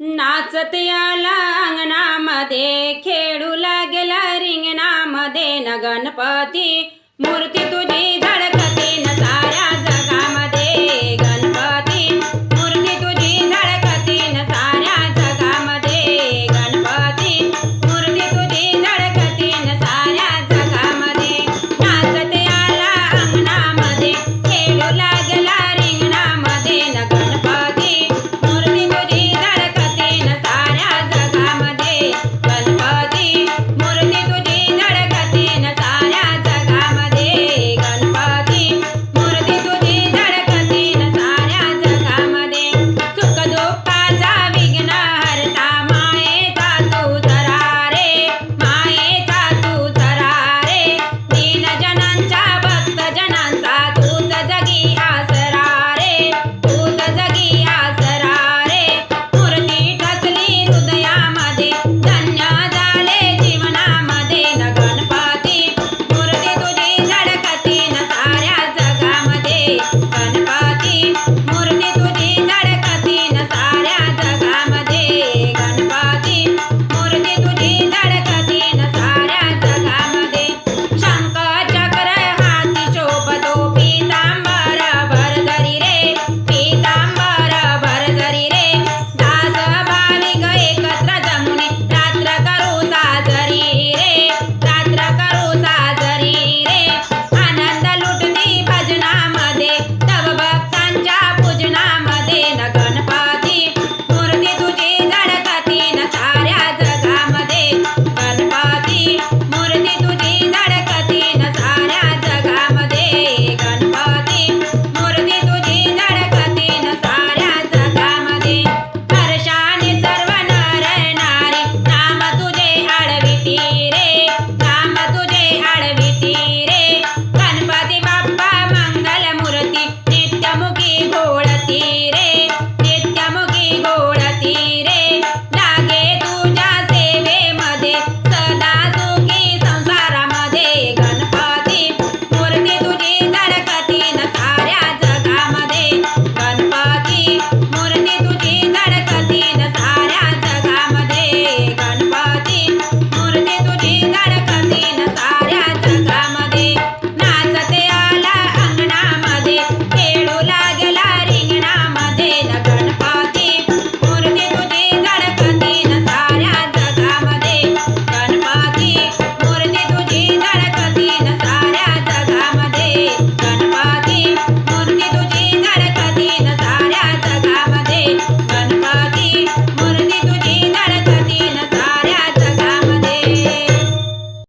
नाचत याला अंगणामध्ये खेळू लागेला रिंगणामध्ये न गणपती मूर्ती तुझी